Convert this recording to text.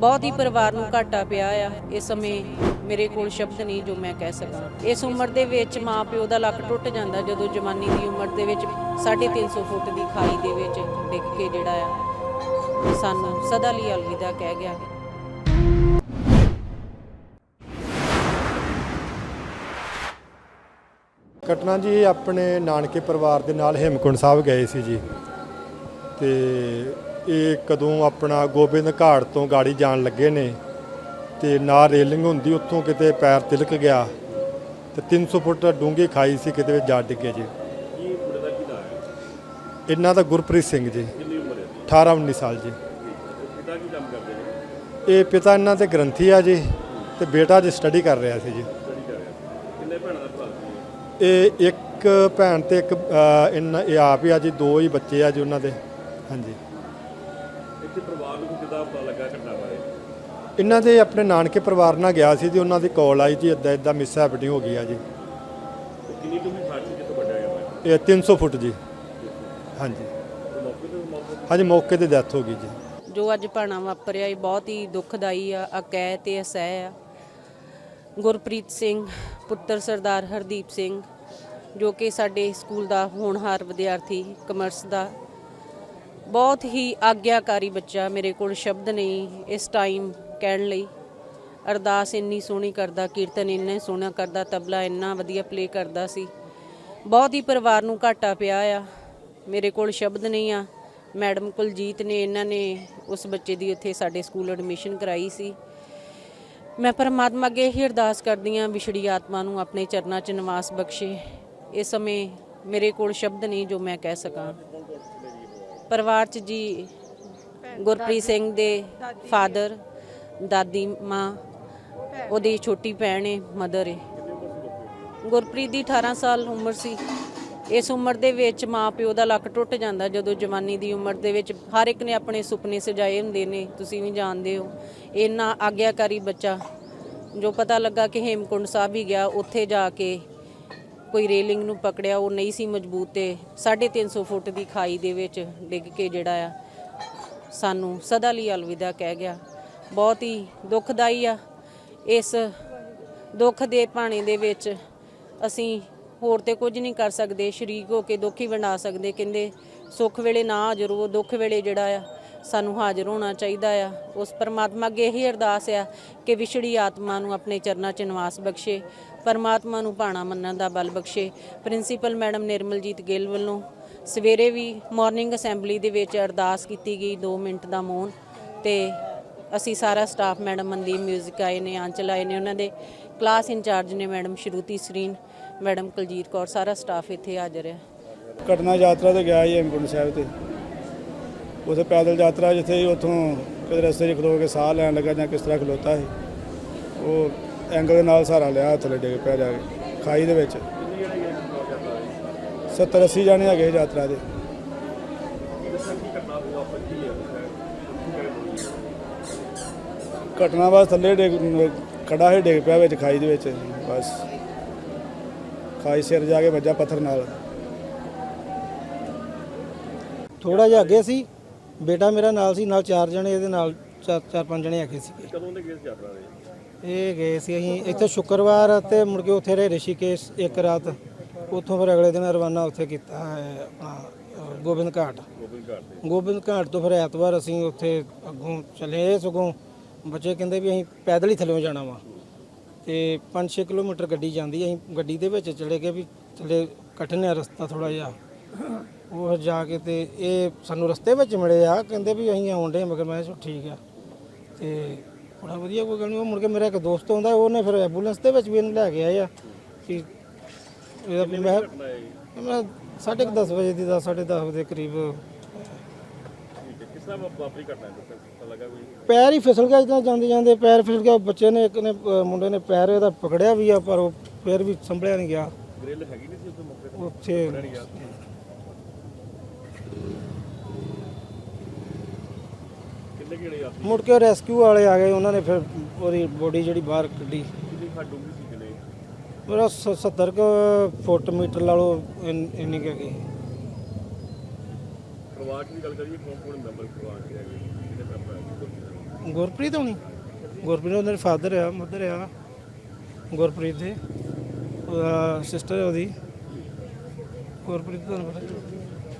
ਬਹੁਤ ਹੀ ਪਰਿਵਾਰ ਨੂੰ ਘਾਟਾ ਪਿਆ ਆ। ਇਸ ਸਮੇਂ ਮੇਰੇ ਕੋਲ ਸ਼ਬਦ ਨਹੀਂ ਜੋ ਮੈਂ ਕਹਿ ਸਕਾਂ। ਇਸ ਉਮਰ ਦੇ ਵਿੱਚ ਮਾਂ ਪਿਓ ਦਾ ਲੱਕ ਟੁੱਟ ਜਾਂਦਾ ਜਦੋਂ ਜਵਾਨੀ ਦੀ ਉਮਰ ਦੇ ਵਿੱਚ 350 ਫੁੱਟ ਦੀ ਖਾਈ ਦੇ ਵਿੱਚ ਡਿੱਗ ਕੇ ਜਿਹੜਾ ਆ, ਸਾਨੂੰ ਸਦਾ ਲਈ ਅਲਵਿਦਾ ਕਹਿ ਗਿਆ। ਘਟਨਾ ਜੀ, ਆਪਣੇ ਨਾਨਕੇ ਪਰਿਵਾਰ ਦੇ ਨਾਲ ਹੇਮਕੁੰਡ ਸਾਹਿਬ ਗਏ ਸੀ ਜੀ। ਤੇ ਇਹ ਕਦੋਂ ਆਪਣਾ ਗੋਬਿੰਦ ਘਾਟ ਤੋਂ ਗਾੜੀ ਜਾਣ ਲੱਗੇ ਨੇ ਤੇ ਨਾ ਰੇਲਿੰਗ ਹੁੰਦੀ ਉੱਥੋਂ ਕਿਤੇ ਪੈਰ ਤਿਲਕ ਗਿਆ ਤੇ 300 ਫੁੱਟ ਡੂੰਘੀ ਖਾਈ ਸੀ ਕਿਤੇ ਵਿੱਚ ਜਾ ਡਿੱਗੇ ਜੀ। ਇਹਨਾਂ ਦਾ ਗੁਰਪ੍ਰੀਤ ਸਿੰਘ ਜੀ। ਕਿੰਨੀ ਉਮਰ ਹੈ 18 19 ਸਾਲ ਜੀ। ਪਿਤਾ ਕੀ ਕੰਮ ਕਰਦੇ ਨੇ? ਇਹ ਪਿਤਾ ਇਹਨਾਂ ਦੇ ਗ੍ਰੰਥੀ ਆ ਜੀ ਤੇ ਬੇਟਾ ਜੀ। ਸਟੱਡੀ ਕਰ ਰਿਹਾ ਸੀ। ਜੀ ਇਹ ਇੱਕ ਭੈਣ ਤੇ ਇੱਕ ਇਹਨਾਂ ਇਹ ਆਪ ਹੀ ਆ ਜੀ ਦੋ ਹੀ ਬੱਚੇ ਆ ਜੀ ਉਹਨਾਂ ਦੇ। ਹਾਂਜੀ। ਇੱਥੇ ਪਰਿਵਾਰ ਨੂੰ ਕਿਦਾਂ ਪਤਾ ਲੱਗਾ ਘਟਨਾ ਬਾਰੇ? ਇਹਨਾਂ ਦੇ ਆਪਣੇ ਨਾਨਕੇ ਪਰਿਵਾਰ ਨਾਲ ਗਿਆ ਸੀ ਜੀ ਉਹਨਾਂ ਦੀ ਕਾਲ ਆਈ ਜੀ ਇਦਾਂ ਇਦਾਂ ਮਿਸ ਹੈਪਨਿੰਗ ਹੋ ਗਈ ਆ ਜੀ। ਤੇ ਕਿੰਨੀ ਤੁਸੀਂ ਖਾਟ ਸੀ ਕਿੱਥੋਂ ਵੱਡਿਆ ਗਿਆ ਮੈਂ ਇਹ 300 ਫੁੱਟ ਜੀ। ਹਾਂਜੀ। ਤੇ ਮੌਕੇ ਤੇ ਮੌਕੇ ਹਾਂਜੀ ਮੌਕੇ ਤੇ ਡੈਥ ਹੋ ਗਈ ਜੀ। ਜੋ ਅੱਜ ਭਾਣਾ ਵਾਪਰਿਆ ਇਹ ਬਹੁਤ ਹੀ ਦੁਖਦਾਈ ਆ ਅਕੈ ਤੇ ਅਸਹਿ ਆ। ਗੁਰਪ੍ਰੀਤ ਸਿੰਘ ਪੁੱਤਰ ਸਰਦਾਰ ਹਰਦੀਪ ਸਿੰਘ ਜੋ ਕਿ ਸਾਡੇ ਸਕੂਲ ਦਾ ਹੋਣਹਾਰ ਵਿਦਿਆਰਥੀ ਕਮਰਸ ਦਾ ਬਹੁਤ ਹੀ ਆਗਿਆਕਾਰੀ ਬੱਚਾ ਮੇਰੇ ਕੋਲ ਸ਼ਬਦ ਨਹੀਂ ਇਸ ਟਾਈਮ ਕਹਿਣ ਲਈ। ਅਰਦਾਸ ਇੰਨੀ ਸੋਹਣੀ ਕਰਦਾ, ਕੀਰਤਨ ਇੰਨਾ ਸੋਹਣਾ ਕਰਦਾ, ਤਬਲਾ ਇੰਨਾ ਵਧੀਆ ਪਲੇ ਕਰਦਾ ਸੀ। ਬਹੁਤ ਹੀ ਪਰਿਵਾਰ ਨੂੰ ਘਾਟਾ ਪਿਆ ਆ। ਮੇਰੇ ਕੋਲ ਸ਼ਬਦ ਨਹੀਂ ਆ। ਮੈਡਮ ਕੁਲਜੀਤ ਨੇ, ਇਹਨਾਂ ਨੇ ਉਸ ਬੱਚੇ ਦੀ ਉੱਥੇ ਸਾਡੇ ਸਕੂਲ ਐਡਮਿਸ਼ਨ ਕਰਾਈ ਸੀ। ਮੈਂ ਪਰਮਾਤਮਾ ਅੱਗੇ ਹੀ ਅਰਦਾਸ ਕਰਦੀ ਹਾਂ, ਵਿਛੜੀ ਆਤਮਾ ਨੂੰ ਆਪਣੇ ਚਰਨਾਂ 'ਚ ਨਿਵਾਸ ਬਖਸ਼ੇ। ਇਸ ਸਮੇਂ ਮੇਰੇ ਕੋਲ ਸ਼ਬਦ ਨਹੀਂ ਜੋ ਮੈਂ ਕਹਿ ਸਕਾਂ। ਪਰਿਵਾਰ 'ਚ ਜੀ ਗੁਰਪ੍ਰੀਤ ਸਿੰਘ ਦੇ ਫਾਦਰ ਦਾਦੀ ਮਾਂ ਉਹਦੀ ਛੋਟੀ ਭੈਣ ਹੈ ਮਦਰ ਹੈ ਗੁਰਪ੍ਰੀਤ ਦੀ 18 ਸਾਲ ਉਮਰ ਸੀ। ਇਸ ਉਮਰ ਦੇ ਵਿੱਚ ਮਾਂ ਪਿਓ ਦਾ ਲੱਕ ਟੁੱਟ ਜਾਂਦਾ ਜਦੋਂ ਜਵਾਨੀ ਦੀ ਉਮਰ ਦੇ ਵਿੱਚ ਹਰ ਇੱਕ ਨੇ ਆਪਣੇ ਸੁਪਨੇ ਸਜਾਏ ਹੁੰਦੇ ਨੇ ਤੁਸੀਂ ਵੀ ਜਾਣਦੇ ਹੋ। ਇੰਨਾ ਆਗਿਆਕਾਰੀ ਬੱਚਾ ਜੋ ਪਤਾ ਲੱਗਾ ਕਿ ਹੇਮਕੁੰਡ ਸਾਹਿਬ ਹੀ ਗਿਆ ਉੱਥੇ ਜਾ ਕੇ ਕੋਈ ਰੇਲਿੰਗ ਨੂੰ ਪਕੜਿਆ, ਉਹ ਨਹੀਂ ਸੀ ਮਜ਼ਬੂਤ ਤੇ 350 ਫੁੱਟ ਦੀ ਖਾਈ ਦੇ ਵਿੱਚ ਡਿੱਗ ਕੇ ਜਿਹੜਾ ਆ, ਸਾਨੂੰ ਸਦਾ ਲਈ ਅਲਵਿਦਾ ਕਹਿ ਗਿਆ। ਬਹੁਤ ਹੀ ਦੁਖਦਾਈ ਆ। ਇਸ ਦੁੱਖ ਦੇ ਭਾਣੇ ਦੇ ਵਿੱਚ ਅਸੀਂ ਹੋਰ ਤੇ ਕੁਝ ਨਹੀਂ ਕਰ ਸਕਦੇ, ਸ਼ਰੀਕ ਹੋ ਕੇ ਦੁੱਖ ਹੀ ਵੰਡਾ ਸਕਦੇ, ਕਹਿੰਦੇ ਸੁੱਖ ਵੇਲੇ ਨਾ ਹਾਜ਼ਰ ਹੋ ਦੁੱਖ ਵੇਲੇ ਜਿਹੜਾ ਆ ਸਾਨੂੰ ਹਾਜ਼ਰ ਹੋਣਾ ਚਾਹੀਦਾ ਆ। ਉਸ ਪਰਮਾਤਮਾ ਅੱਗੇ ਇਹੀ ਅਰਦਾਸ ਆ ਕਿ ਵਿਛੜੀ ਆਤਮਾ ਨੂੰ ਆਪਣੇ ਚਰਨਾਂ 'ਚ ਨਿਵਾਸ ਬਖਸ਼ੇ, ਪਰਮਾਤਮਾ ਨੂੰ ਭਾਣਾ ਮੰਨਣ ਦਾ ਬਲ ਬਖਸ਼ੇ। ਪ੍ਰਿੰਸੀਪਲ ਮੈਡਮ ਨਿਰਮਲਜੀਤ ਗਿੱਲ ਵੱਲੋਂ ਸਵੇਰੇ ਵੀ ਮਾਰਨਿੰਗ ਅਸੈਂਬਲੀ ਦੇ ਵਿੱਚ ਅਰਦਾਸ ਕੀਤੀ ਗਈ 2 ਮਿੰਟ ਦਾ ਮੌਨ ਤੇ ਅਸੀਂ ਸਾਰਾ ਸਟਾਫ ਮੈਡਮ ਮਨਦੀਪ ਮਿਊਜ਼ਿਕ ਆਏ ਨੇ, ਆਂਚਲ ਆਏ ਨੇ ਉਹਨਾਂ ਦੇ। ਕਲਾਸ ਇੰਚਾਰਜ ਨੇ ਮੈਡਮ ਸ਼ਰੂਤੀ ਸਰੀਨ, ਮੈਡਮ ਕੁਲਜੀਤ ਕੌਰ, ਸਾਰਾ ਸਟਾਫ ਇੱਥੇ ਹਾਜ਼ਰ ਹੈ ਘਟਨਾ ਯਾਤਰਾ ਤੇ ਗਿਆ ਜੀ ਹੇਮਕੁੰਟ ਸਾਹਿਬ ਤੇ। ਉਥੇ ਪੈਦਲ ਯਾਤਰਾ ਜਿੱਥੇ ਉਥੋਂ ਕਿਤੇ ਰਸਤੇ 'ਚ ਖਲੋ ਕੇ ਸਾਹ ਲੈਣ ਲੱਗਾ ਜਾਂ ਕਿਸ ਤਰ੍ਹਾਂ ਖਲੋਤਾ ਸੀ, ਉਹ ਐਂਗਲ ਦੇ ਨਾਲ ਸਹਾਰਾ ਲਿਆ ਥੱਲੇ ਡਿੱਗ ਪਿਆ ਜਾ ਕੇ, ਖਾਈ ਦੇ ਵਿੱਚ। 70 80 ਜਾਣੇ ਹੈਗੇ ਯਾਤਰਾ ਦੇ। ਘਟਨਾ ਬਸ ਥੱਲੇ ਡਿੱਗ ਖੜਾ ਹੀ ਡਿੱਗ ਪਿਆ ਵਿੱਚ ਖਾਈ ਦੇ ਵਿੱਚ, ਬਸ। ਖਾਈ ਸਿਰ ਜਾ ਕੇ ਵੱਜਾ ਪੱਥਰ ਨਾਲ। ਥੋੜਾ ਜਿਹਾ ਅੱਗੇ ਸੀ। ਬੇਟਾ ਮੇਰਾ ਨਾਲ ਸੀ ਨਾਲ ਚਾਰ ਜਣੇ ਇਹਦੇ ਨਾਲ ਚਾਰ ਚਾਰ ਪੰਜ ਜਣੇ ਹੈਗੇ ਸੀ ਕਦੋਂ ਦੇ ਗਏ ਸੀ ਯਾਤਰਾ ਦੇ ਇਹ ਗਏ ਸੀ ਅਸੀਂ ਇੱਥੇ ਸ਼ੁੱਕਰਵਾਰ ਤੇ ਮੁੜ ਕੇ ਉੱਥੇ ਰਹੇ ਰਿਸ਼ੀਕੇਸ਼ ਇੱਕ ਰਾਤ। ਉੱਥੋਂ ਫਿਰ ਅਗਲੇ ਦਿਨ ਰਵਾਨਾ ਉੱਥੇ ਕੀਤਾ ਹੈ, ਆਪਣਾ, ਗੋਬਿੰਦ ਘਾਟ। ਗੋਬਿੰਦ ਘਾਟ ਤੇ ਗੋਬਿੰਦ ਘਾਟ ਤੋਂ ਫਿਰ ਐਤਵਾਰ ਅਸੀਂ ਉੱਥੇ ਅੱਗੋਂ ਚਲੇ ਸਗੋਂ। ਬੱਚੇ ਕਹਿੰਦੇ ਵੀ ਅਸੀਂ ਪੈਦਲ ਹੀ ਥੱਲੇ ਜਾਣਾ ਵਾ। ਤੇ 5-6 ਕਿਲੋਮੀਟਰ ਗੱਡੀ ਜਾਂਦੀ ਅਸੀਂ ਗੱਡੀ ਦੇ ਵਿੱਚ ਚਲੇ ਗਏ ਵੀ ਥੱਲੇ ਕਠਿਨ ਹੈ ਰਸਤਾ ਥੋੜਾ ਜਿਹਾ। ਉਹ ਜਾ ਕੇ ਤੇ ਇਹ ਸਾਨੂੰ ਰਸਤੇ ਵਿੱਚ ਮਿਲੇ ਆ ਕਹਿੰਦੇ ਵੀ ਅਸੀਂ ਆਉਂਦੇ ਮਗਰ ਮੈਂ ਠੀਕ ਆ। ਤੇ ਬੜਾ ਵਧੀਆ ਕੋਈ ਗੱਲ ਨਹੀਂ ਉਹ ਮੁੜ ਕੇ ਮੇਰਾ ਇੱਕ ਦੋਸਤ ਆਉਂਦਾ ਉਹਨੇ ਫਿਰ ਐਂਬੂਲੈਂਸ ਦੇ ਵਿੱਚ ਵੀ ਇਹਨੂੰ ਲੈ ਕੇ ਆਏ ਆ ਕਿ ਇਹਦਾ ਵੀ ਮੈਂ ਮੈਂ ਸਾਢੇ ਕੁ ਦਸ ਵਜੇ ਦੀ ਦਾ 10:30 ਵਜੇ ਦੇ ਕਰੀਬ। ਠੀਕ ਹੈ ਕਿਸ ਤਰ੍ਹਾਂ ਵਾਪਰੀ ਘਟਨਾ ਹੈ ਦੱਸੋ ਪਤਾ ਲੱਗਾ ਕੋਈ? ਪੈਰ ਹੀ ਫਿਸਲ ਗਿਆ ਜਿੱਦਾਂ ਜਾਂਦੇ ਜਾਂਦੇ ਪੈਰ ਫਿਸਲ ਗਿਆ ਬੱਚੇ ਨੇ ਇੱਕ ਨੇ ਅ, ਮੁੰਡੇ ਨੇ ਪੈਰ ਇਹਦਾ ਪਕੜਿਆ ਵੀ ਆ ਪਰ ਉਹ ਫਿਰ ਵੀ ਸੰਭਲਿਆ ਨਹੀਂ ਗਿਆ। ਗ੍ਰਿਲ ਹੈਗੀ ਨਹੀਂ ਸੀ ਉੱਥੇ ਮੌਕੇ ਤੇ? ਉੱਥੇ ਕਿੰਨੇ ਕਿਹੜੇ ਮੁੜ ਕੇ ਰੈਸਕਿਊ ਵਾਲੇ ਆ ਗਏ ਉਹਨਾਂ ਨੇ ਫਿਰ ਉਹਦੀ ਬੋਡੀ ਜਿਹੜੀ ਬਾਹਰ ਕੱਢੀ। ਕਿੰਨੀ ਖਾ ਡੂੰਗੀ ਸੀ ਕਿਲੇ ਮੇਰਾ ਸ- 70 ਕੁ ਫੁੱਟ ਮੀਟਰ ਲਾ ਲਓ ਇੰਨ- ਇੰਨੀ ਕੁ ਹੈਗੀ। ਪਰਿਵਾਰ ਦੀ ਗੱਲ ਕਰੀਏ ਕੌਣ ਕੌਣ ਮੈਂਬਰ ਪਰਿਵਾਰ ਦੇ ਹੈਗੇ? ਕਿੰਨੇ ਮੈਂਬਰ ਹੈਗੇ? ਗੁਰਪ੍ਰੀਤ ਹੋਣੀ? ਗੁਰਪ੍ਰੀਤ ਉਹਨਾਂ ਦੇ ਫਾਦਰ ਆ ਮਦਰ ਆ। ਗੁਰਪ੍ਰੀਤ ਦੇ ਉਹਦਾ ਸਿਸਟਰ ਉਹਦੀ। ਗੁਰਪ੍ਰੀਤ ਤੁਹਾਨੂੰ ਪਤਾ।